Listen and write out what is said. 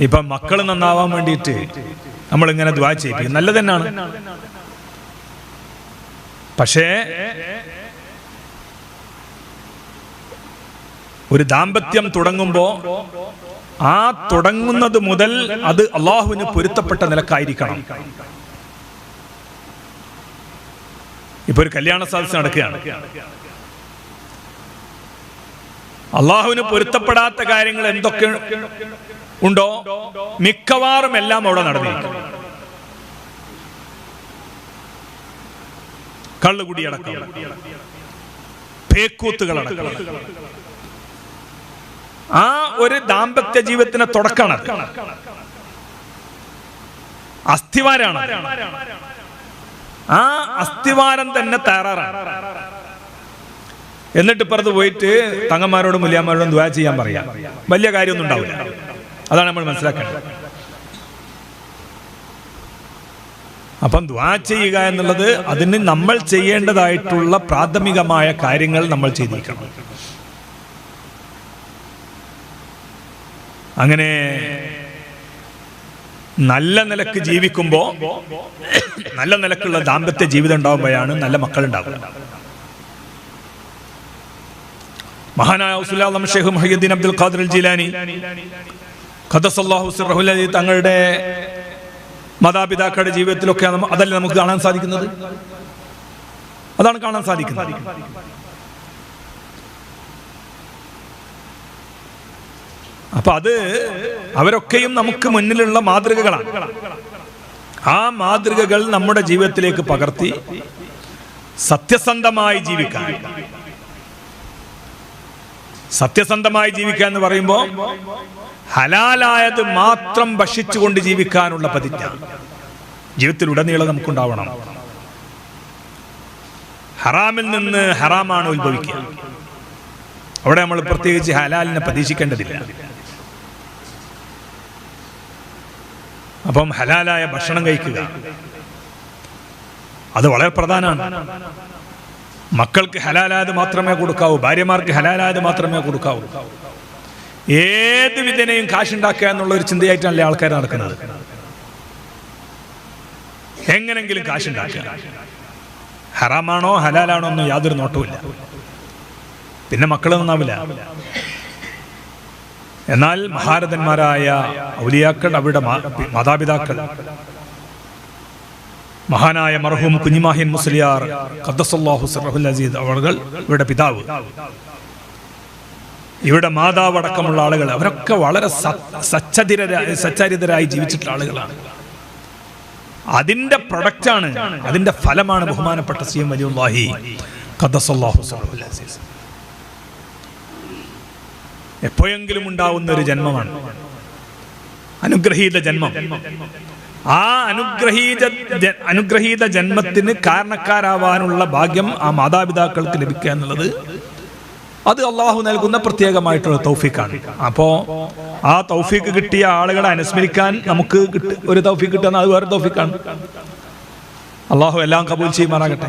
ഇപ്പം മക്കൾ നന്നാവാൻ വേണ്ടിയിട്ട് നമ്മളിങ്ങനെ ദ്വാ ചെയ്യിപ്പിക്കും. നല്ല തന്നെയാണ്. പക്ഷേ ഒരു ദാമ്പത്യം തുടങ്ങുമ്പോ ആ തുടങ്ങുന്നത് മുതൽ അത് അള്ളാഹുവിന് പൊരുത്തപ്പെട്ട നിലക്കായിരിക്കണം. ഇപ്പൊ ഒരു കല്യാണ സാധ്യത നടക്കുകയാണ്. അള്ളാഹുവിന് പൊരുത്തപ്പെടാത്ത കാര്യങ്ങൾ എന്തൊക്കെ ഉണ്ടോ? മിക്കവാറും എല്ലാം അവിടെ നടന്നിരിക്കും കള്ളുകുടിയടക്കം പേക്കൂത്തുകളടക്കം ആ ഒരു ദാമ്പത്യ ജീവിതത്തിന് തുടക്കമാണ് അസ്ഥിവാരാണ്. ആ അസ്ഥിവാരം തന്നെ തയ്യാറാണ്. എന്നിട്ട് ഇപ്പുറത്ത് പോയിട്ട് തങ്ങന്മാരോടും മുല്യാന്മാരോടും ദ്വാ ചെയ്യാൻ പറയാം. വലിയ കാര്യമൊന്നും ഉണ്ടാവില്ല. അതാണ് നമ്മൾ മനസ്സിലാക്കേണ്ടത്. അപ്പം ദ്വാ ചെയ്യുക എന്നുള്ളത് അതിന് നമ്മൾ ചെയ്യേണ്ടതായിട്ടുള്ള പ്രാഥമികമായ കാര്യങ്ങൾ നമ്മൾ ചെയ്തിരിക്കണം. അങ്ങനെ നല്ല നിലയ്ക്ക് ജീവിക്കുമ്പോൾ നല്ല നിലക്കുള്ള ദാമ്പത്യ ജീവിതം ഉണ്ടാകുമ്പോഴാണ് നല്ല മക്കൾ ഉണ്ടാകുക മഹാനായ ഉസുലാം ഷെയ്ഖ് മുഹയ്യുദ്ദീൻ അബ്ദുൽ ഖാദർ ജിലാനി ഖദസല്ലാഹു അലി തങ്ങളുടെ മാതാപിതാക്കളുടെ ജീവിതത്തിലൊക്കെ അതല്ലേ നമുക്ക് കാണാൻ സാധിക്കുന്നത്? അതാണ് കാണാൻ സാധിക്കുന്നത്. അപ്പൊ അത് അവരൊക്കെയും നമുക്ക് മുന്നിലുള്ള മാതൃകകളാണ്. ആ മാതൃകകൾ നമ്മുടെ ജീവിതത്തിലേക്ക് പകർത്തി സത്യസന്ധമായി ജീവിക്കാൻ. സത്യസന്ധമായി ജീവിക്കുക എന്ന് പറയുമ്പോൾ ഹലാലായത് മാത്രം ഭക്ഷിച്ചുകൊണ്ട് ജീവിക്കാനുള്ള പ്രതിജ്ഞ. ജീവിതത്തിലുടനീളം നമുക്കുണ്ടാവണം. ഹറാമിൽ നിന്ന് ഹറാമാണ് ഉത്ഭവിക്കുക. അവിടെ നമ്മൾ പ്രത്യേകിച്ച് ഹലാലിനെ പ്രതീക്ഷിക്കേണ്ടതില്ല. അപ്പം ഹലാലായ ഭക്ഷണം കഴിക്കുക. അത് വളരെ പ്രധാനമാണ്. മക്കൾക്ക് ഹലാലായത് മാത്രമേ കൊടുക്കാവൂ ഭാര്യമാർക്ക് ഹലാലായത് മാത്രമേ കൊടുക്കാവൂ. ഏത് വിധനെയും കാശുണ്ടാക്കുക എന്നുള്ള ഒരു ചിന്തയായിട്ടല്ലേ ആൾക്കാർ നടക്കുന്നത്? എങ്ങനെങ്കിലും കാശുണ്ടാക്കുക. ഹറാമാണോ ഹലാലാണോ ഒന്നും യാതൊരു നോട്ടവുമില്ല പിന്നെ മക്കൾ നന്നാവില്ല. എന്നാൽ മഹാരഥന്മാരായ ഔലിയാക്കൾ അവരുടെ മാതാപിതാക്കൾ മഹാനായ മർഹൂം കുഞ്ഞിമാഹിൻ മുസ്ലിയാർ ഖദ്ദസല്ലാഹു സർഹുൽ അസീദ് അവളുകൾ ഇവിടെ പിതാവ്. ഇവിടെ മാതാവ് അടക്കമുള്ള ആളുകൾ അവരൊക്കെ വളരെ സച്ചതിര സച്ചരിതരായി ജീവിച്ചിട്ടുള്ള ആളുകളാണ്. അതിന്റെ പ്രൊഡക്റ്റാണ് അതിന്റെ ഫലമാണ് ബഹുമാനപ്പെട്ട സി എം വലിയുല്ലാഹി ഖദ്ദസല്ലാഹു സിറഹുൽ അസീസ്. എപ്പോഴെങ്കിലും ഉണ്ടാവുന്ന ഒരു ജന്മമാണ്. അനുഗ്രഹീത ജന്മം. ആ അനുഗ്രഹീത അനുഗ്രഹീത ജന്മത്തിന് കാരണക്കാരാവാനുള്ള ഭാഗ്യം ആ മാതാപിതാക്കൾക്ക് ലഭിക്കുക എന്നുള്ളത് അത് അള്ളാഹു നൽകുന്ന പ്രത്യേകമായിട്ടുള്ള തൗഫീഖാണ്. അപ്പോ ആ തൗഫീഖ് കിട്ടിയ ആളുകളെ അനുസ്മരിക്കാൻ നമുക്ക് ഒരു തൗഫീഖ് കിട്ടുന്ന അത് വേറെ തൗഫീഖാണ്. അള്ളാഹു എല്ലാം കബൂൽ ചെയ്യുമാറാകട്ടെ.